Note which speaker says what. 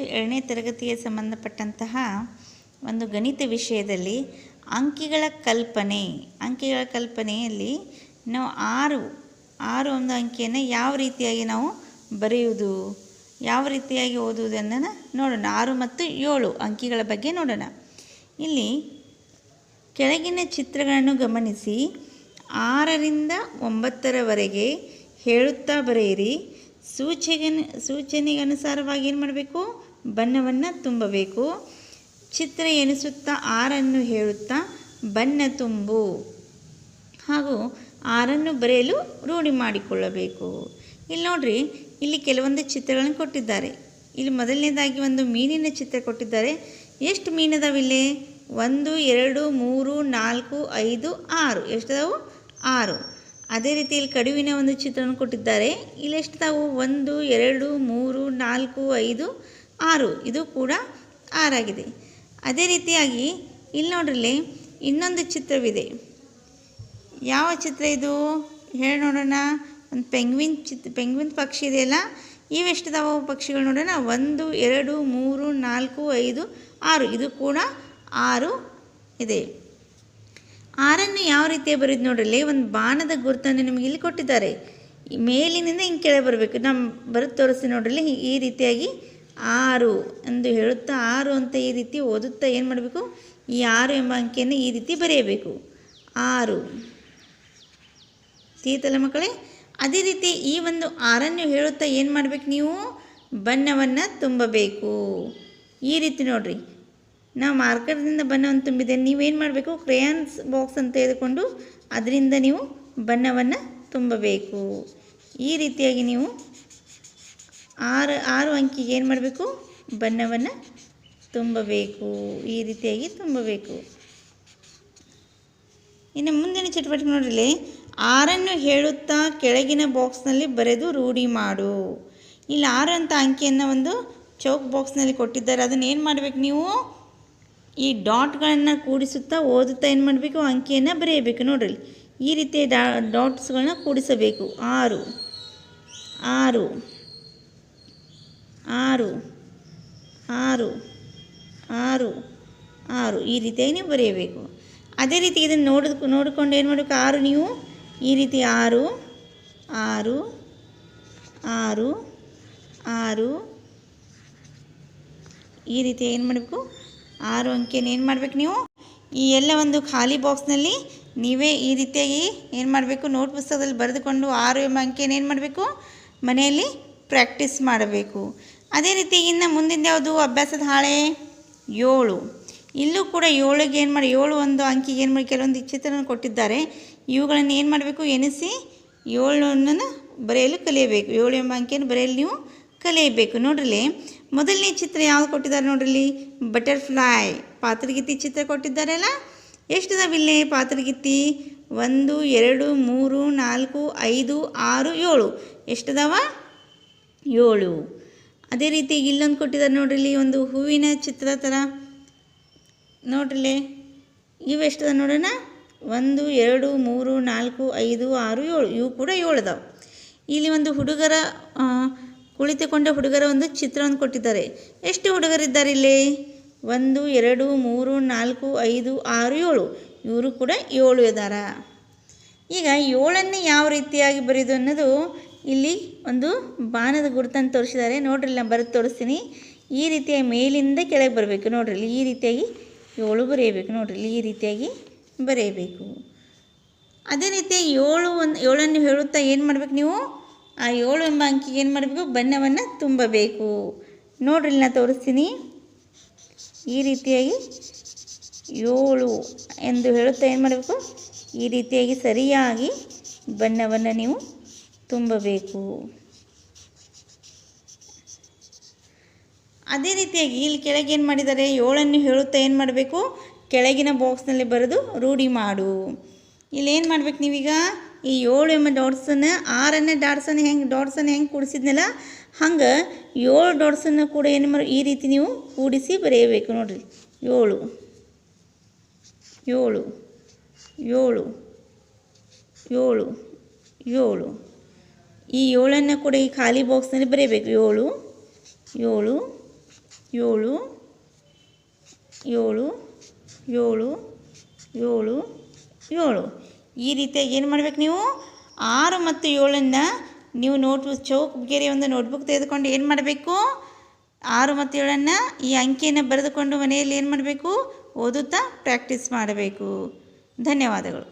Speaker 1: ಏಳನೇ ತರಗತಿಗೆ ಸಂಬಂಧಪಟ್ಟಂತಹ ಒಂದು ಗಣಿತ ವಿಷಯದಲ್ಲಿ ಅಂಕಿಗಳ ಕಲ್ಪನೆ, ಅಂಕಿಗಳ ಕಲ್ಪನೆಯಲ್ಲಿ ನಾವು ಆರು ಆರು ಒಂದು ಅಂಕಿಯನ್ನು ಯಾವ ರೀತಿಯಾಗಿ ನಾವು ಬರೆಯುವುದು, ಯಾವ ರೀತಿಯಾಗಿ ಓದುವುದನ್ನು ನೋಡೋಣ. ಆರು ಮತ್ತು ಏಳು ಅಂಕಿಗಳ ಬಗ್ಗೆ ನೋಡೋಣ. ಇಲ್ಲಿ ಕೆಳಗಿನ ಚಿತ್ರಗಳನ್ನು ಗಮನಿಸಿ. ಆರರಿಂದ ಒಂಬತ್ತರವರೆಗೆ ಹೇಳುತ್ತಾ ಬರೆಯಿರಿ. ಸೂಚನೆ ಸೂಚನೆಗೆ ಅನುಸಾರವಾಗಿ ಏನು ಮಾಡಬೇಕು? ಬಣ್ಣವನ್ನು ತುಂಬಬೇಕು. ಚಿತ್ರ ಎನಿಸುತ್ತಾ ಆರನ್ನು ಹೇಳುತ್ತಾ ಬಣ್ಣ ತುಂಬು. ಹಾಗೂ ಆರನ್ನು ಬರೆಯಲು ರೂಢಿ ಮಾಡಿಕೊಳ್ಳಬೇಕು. ಇಲ್ಲಿ ನೋಡ್ರಿ, ಇಲ್ಲಿ ಕೆಲವೊಂದು ಚಿತ್ರಗಳನ್ನು ಕೊಟ್ಟಿದ್ದಾರೆ. ಇಲ್ಲಿ ಮೊದಲನೇದಾಗಿ ಒಂದು ಮೀನಿನ ಚಿತ್ರ ಕೊಟ್ಟಿದ್ದಾರೆ. ಎಷ್ಟು ಮೀನದಾವಿಲ್ಲಿ? ಒಂದು, ಎರಡು, ಮೂರು, ನಾಲ್ಕು, ಐದು, ಆರು. ಎಷ್ಟದಾವು? ಆರು. ಅದೇ ರೀತಿ ಇಲ್ಲಿ ಕಡುವಿನ ಒಂದು ಚಿತ್ರವನ್ನು ಕೊಟ್ಟಿದ್ದಾರೆ. ಇಲ್ಲಿ ಎಷ್ಟಿದಾವು? ಒಂದು, ಎರಡು, ಮೂರು, ನಾಲ್ಕು, ಐದು ಆರು. ಇದು ಕೂಡ ಆರಾಗಿದೆ. ಅದೇ ರೀತಿಯಾಗಿ ಇಲ್ಲಿ ನೋಡ್ರಲ್ಲಿ ಇನ್ನೊಂದು ಚಿತ್ರವಿದೆ. ಯಾವ ಚಿತ್ರ ಇದು? ಹೇಳಿ ನೋಡೋಣ. ಒಂದು ಪೆಂಗ್ವಿನ್ ಚಿತ್, ಪೆಂಗ್ವಿನ್ ಪಕ್ಷಿ ಇದೆಯಲ್ಲ? ಇವೆಷ್ಟದಾವ ಪಕ್ಷಿಗಳು ನೋಡೋಣ. ಒಂದು, ಎರಡು, ಮೂರು, ನಾಲ್ಕು, ಐದು, ಆರು. ಇದು ಕೂಡ ಆರು ಇದೆ. ಆರನ್ನು ಯಾವ ರೀತಿ ಬರೀದು ನೋಡ್ರಲ್ಲಿ? ಒಂದು ಬಾಣದ ಗುರುತನ್ನು ನಿಮಗೆ ಇಲ್ಲಿ ಕೊಟ್ಟಿದ್ದಾರೆ. ಮೇಲಿನಿಂದ ಹಿಂಗೆ ಕೆಳಗೆ ಬರಬೇಕು. ನಮ್ಮ ಬರೆದು ತೋರಿಸಿ ನೋಡ್ರಲ್ಲಿ ಈ ರೀತಿಯಾಗಿ ಆರು ಎಂದು ಹೇಳುತ್ತಾ ಆರು ಅಂತ ಈ ರೀತಿ ಓದುತ್ತಾ ಏನು ಮಾಡಬೇಕು? ಈ ಆರು ಎಂಬ ಅಂಕಿಯನ್ನು ಈ ರೀತಿ ಬರೆಯಬೇಕು. ಆರು. ತೀತಲ್ಲ ಮಕ್ಕಳೇ, ಅದೇ ರೀತಿ ಈ ಒಂದು ಆರನ್ನು ಹೇಳುತ್ತಾ ಏನು ಮಾಡಬೇಕು ನೀವು? ಬಣ್ಣವನ್ನು ತುಂಬಬೇಕು. ಈ ರೀತಿ ನೋಡ್ರಿ. ನಾವು ಮಾರ್ಕರ್ದಿಂದ ಬಣ್ಣವನ್ನು ತುಂಬಿದೆ ನೀವೇನು ಮಾಡಬೇಕು? ಕ್ರೇಯಾನ್ಸ್ ಬಾಕ್ಸ್ ಅಂತ ತೆಗೆದುಕೊಂಡು ಅದರಿಂದ ನೀವು ಬಣ್ಣವನ್ನು ತುಂಬಬೇಕು. ಈ ರೀತಿಯಾಗಿ ನೀವು ಆರು ಆರು ಅಂಕಿಗೆ ಏನು ಮಾಡಬೇಕು? ಬಣ್ಣವನ್ನು ತುಂಬಬೇಕು. ಈ ರೀತಿಯಾಗಿ ತುಂಬಬೇಕು. ಇನ್ನು ಮುಂದಿನ ಚಟುವಟಿಕೆ ನೋಡ್ರಿ. ಆರನ್ನು ಹೇಳುತ್ತಾ ಕೆಳಗಿನ ಬಾಕ್ಸ್ನಲ್ಲಿ ಬರೆದು ರೂಢಿ ಮಾಡು. ಇಲ್ಲಿ ಆರು ಅಂತ ಅಂಕಿಯನ್ನು ಒಂದು ಚೌಕ್ ಬಾಕ್ಸ್ನಲ್ಲಿ ಕೊಟ್ಟಿದ್ದಾರೆ. ಅದನ್ನು ಏನು ಮಾಡಬೇಕು ನೀವು? ಈ ಡಾಟ್ಗಳನ್ನು ಕೂಡಿಸುತ್ತಾ ಓದುತ್ತಾ ಏನು ಮಾಡಬೇಕು? ಅಂಕಿಯನ್ನು ಬರೆಯಬೇಕು ನೋಡ್ರಿ. ಈ ರೀತಿಯ ಡಾ, ಡಾಟ್ಸ್ಗಳನ್ನ ಕೂಡಿಸಬೇಕು. ಆರು. ಆರು. ಆರು ಆರು ಆರು ಆರು. ಈ ರೀತಿಯಾಗಿ ನೀವು ಬರೆಯಬೇಕು. ಅದೇ ರೀತಿ ಇದನ್ನು ನೋಡಿದ್, ನೋಡಿಕೊಂಡು ಏನು ಮಾಡಬೇಕು? ಆರು ನೀವು? ಈ ರೀತಿ ಆರು ಆರು ಆರು ಆರು. ಈ ರೀತಿ ಏನು ಮಾಡಬೇಕು? ಆರು ಅಂಕೆನ ಏನು ಮಾಡಬೇಕು ನೀವು? ಈ ಎಲ್ಲ ಒಂದು ಖಾಲಿ ಬಾಕ್ಸ್ನಲ್ಲಿ ನೀವೇ ಈ ರೀತಿಯಾಗಿ ಏನು ಮಾಡಬೇಕು? ನೋಟ್ ಪುಸ್ತಕದಲ್ಲಿ ಬರೆದುಕೊಂಡು ಆರು ಎಂಬ ಅಂಕೆಯನ್ನು ಏನು ಮಾಡಬೇಕು? ಮನೆಯಲ್ಲಿ ಪ್ರಾಕ್ಟೀಸ್ ಮಾಡಬೇಕು. ಅದೇ ರೀತಿ ಇನ್ನು ಮುಂದಿನ ಯಾವುದು? ಅಭ್ಯಾಸದ ಹಾಳೆ ಏಳು. ಇಲ್ಲೂ ಕೂಡ ಏಳಿಗೆ ಏನು ಮಾಡಿ, ಏಳು ಒಂದು ಅಂಕಿಗೆ ಏನು ಮಾಡಿ ಕೆಲವೊಂದು ಚಿತ್ರನ ಕೊಟ್ಟಿದ್ದಾರೆ. ಇವುಗಳನ್ನು ಏನು ಮಾಡಬೇಕು? ಎನಿಸಿ ಏಳನ್ನು ಬರೆಯಲು ಕಲಿಯಬೇಕು. ಏಳು ಎಂಬ ಅಂಕಿಯನ್ನು ಬರೆಯಲು ನೀವು ಕಲಿಯಬೇಕು. ನೋಡ್ರಲ್ಲಿ, ಮೊದಲನೇ ಚಿತ್ರ ಯಾವ್ದು ಕೊಟ್ಟಿದ್ದಾರೆ ನೋಡ್ರಲ್ಲಿ? ಬಟರ್ಫ್ಲೈ ಪಾತ್ರಗಿತ್ತಿ ಚಿತ್ರ ಕೊಟ್ಟಿದ್ದಾರಲ್ಲ? ಇಲ್ಲಿ ಪಾತ್ರಗಿತ್ತಿ ಒಂದು, ಎರಡು, ಮೂರು, ನಾಲ್ಕು, ಐದು, ಆರು, ಏಳು. ಎಷ್ಟದಾವ? ಏಳು. ಅದೇ ರೀತಿ ಇಲ್ಲೊಂದು ಕೊಟ್ಟಿದ್ದಾರೆ ನೋಡ್ರಿ ಒಂದು ಹೂವಿನ ಚಿತ್ರ ಥರ. ನೋಡ್ರಿ ಇವೆಷ್ಟದ ನೋಡೋಣ? ಒಂದು, ಎರಡು, ಮೂರು, ನಾಲ್ಕು, ಐದು, ಆರು, ಏಳು. ಇವು ಕೂಡ ಏಳು ಇಲ್ಲಿ ಒಂದು ಹುಡುಗರ ಕುಳಿತುಕೊಂಡ ಹುಡುಗರ ಒಂದು ಚಿತ್ರವನ್ನು ಕೊಟ್ಟಿದ್ದಾರೆ. ಎಷ್ಟು ಹುಡುಗರಿದ್ದಾರೆ ಇಲ್ಲಿ? ಒಂದು, ಎರಡು, ಮೂರು, ನಾಲ್ಕು, ಐದು, ಆರು, ಏಳು. ಇವರು ಕೂಡ ಏಳು ಇದ್ದಾರೆ ಈಗ ಏಳನ್ನು ಯಾವ ರೀತಿಯಾಗಿ ಬರೆಯೋದು ಅನ್ನೋದು ಇಲ್ಲಿ ಒಂದು ಬಾಣದ ಗುರುತನ್ನು ತೋರಿಸಿದ್ದಾರೆ. ನೋಡ್ರಿ ನಾನು ಬರೆದು ತೋರಿಸ್ತೀನಿ. ಈ ರೀತಿಯಾಗಿ ಮೇಲಿಂದ ಕೆಳಗೆ ಬರಬೇಕು. ನೋಡ್ರಿ ಈ ರೀತಿಯಾಗಿ ಏಳು ಬರೆಯಬೇಕು. ನೋಡ್ರಿ ಈ ರೀತಿಯಾಗಿ ಬರೆಯಬೇಕು. ಅದೇ ರೀತಿ ಏಳು ಒಂದು ಏಳನ್ನು ಹೇಳುತ್ತಾ ಏನು ಮಾಡಬೇಕು ನೀವು? ಆ ಏಳು ಎಂಬ ಅಂಕಿಗೆ ಏನು ಮಾಡಬೇಕು? ಬಣ್ಣವನ್ನು ತುಂಬಬೇಕು. ನೋಡ್ರಿ ನಾನು ತೋರಿಸ್ತೀನಿ. ಈ ರೀತಿಯಾಗಿ ಏಳು ಎಂದು ಹೇಳುತ್ತಾ ಏನು ಮಾಡಬೇಕು? ಈ ರೀತಿಯಾಗಿ ಸರಿಯಾಗಿ ಬಣ್ಣವನ್ನು ನೀವು ತುಂಬಬೇಕು. ಅದೇ ರೀತಿಯಾಗಿ ಇಲ್ಲಿ ಕೆಳಗೆ ಏನು ಮಾಡಿದ್ದಾರೆ? ಏಳನ್ನು ಹೇಳುತ್ತಾ ಏನು ಮಾಡಬೇಕು? ಕೆಳಗಿನ ಬಾಕ್ಸ್ನಲ್ಲಿ ಬರೆದು ರೂಢಿ ಮಾಡು. ಇಲ್ಲಿ ಏನು ಮಾಡ್ಬೇಕು ನೀವೀಗ? ಈ ಏಳು ಎಂಬ ಡಾಟ್ಸನ್ನು ಆರನ್ನು ಡಾಟ್ಸನ್ನು ಹೆಂಗೆ ಡಾಟ್ಸನ್ನು ಹೆಂಗೆ ಕೂಡಿಸಿದ್ನಲ್ಲ, ಹಂಗೆ ಏಳು ಡಾಟ್ಸನ್ನು ಕೂಡ ಏನು ಮಾಡಿ ಈ ರೀತಿ ನೀವು ಕೂಡಿಸಿ ಬರೆಯಬೇಕು ನೋಡಿರಿ. ಏಳು ಏಳು ಏಳು ಏಳು ಏಳು. ಈ ಏಳನ್ನು ಕೂಡ ಈ ಖಾಲಿ ಬಾಕ್ಸ್ನಲ್ಲಿ ಬರೆಯಬೇಕು ಏಳು ಏಳು ಏಳು ಏಳು ಏಳು ಏಳು ಏಳು. ಈ ರೀತಿಯಾಗಿ ಏನು ಮಾಡಬೇಕು ನೀವು? ಆರು ಮತ್ತು ಏಳನ್ನು ನೀವು ನೋಟ್ ಚೌಕ್ ಗೆರೆ ಒಂದು ನೋಟ್ಬುಕ್ ತೆಗೆದುಕೊಂಡು ಏನು ಮಾಡಬೇಕು? ಆರು ಮತ್ತು ಏಳನ್ನು ಈ ಅಂಕಿಯನ್ನು ಬರೆದುಕೊಂಡು ಮನೆಯಲ್ಲಿ ಏನು ಮಾಡಬೇಕು? ಓದುತ್ತಾ ಪ್ರಾಕ್ಟೀಸ್ ಮಾಡಬೇಕು. ಧನ್ಯವಾದಗಳು.